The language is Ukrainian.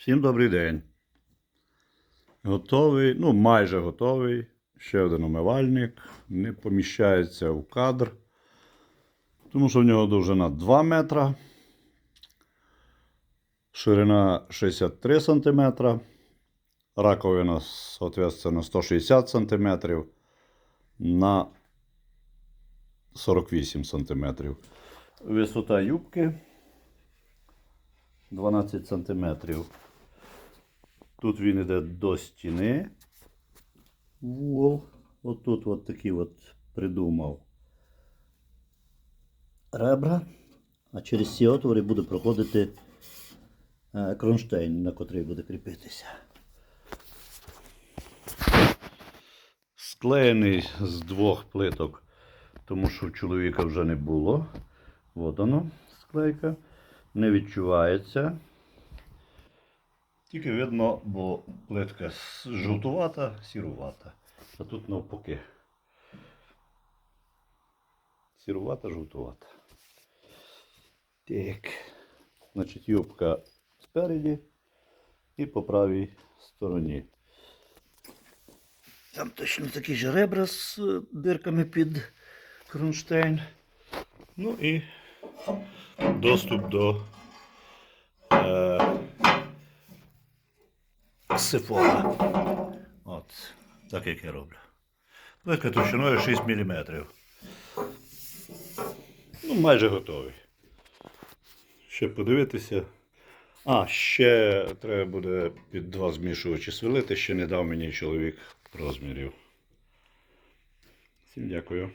Всім добрий день. Готовий, ну майже готовий. Ще один умивальник. Не поміщається в кадр. Тому що в нього довжина 2 метра. Ширина 63 см. Раковина, соответственно, 160 см на 48 см. Висота юбки 12 см. Тут він йде до стіни. Вол. Отут от такий от придумав ребра, а через ці отвори буде проходити е, кронштейн, на котрий буде кріпитися. Склеєний з двох плиток, тому що у чоловіка вже не було. От воно, склейка. Не відчувається. Тільки видно, бо плитка жовтувата, сірувата. А тут навпаки. Сірувата, жовтувата. Так. Значить, юбка спереді і по правій стороні. Там точно такі ж ребра з е, дирками під кронштейн. Ну і доступ до сифона. От, так як я роблю. Плитка товщиною 6 мм. Ну, майже готовий. Ще подивитися. А, ще треба буде під два змішувачі свилити, ще не дав мені чоловік розмірів. Всім дякую.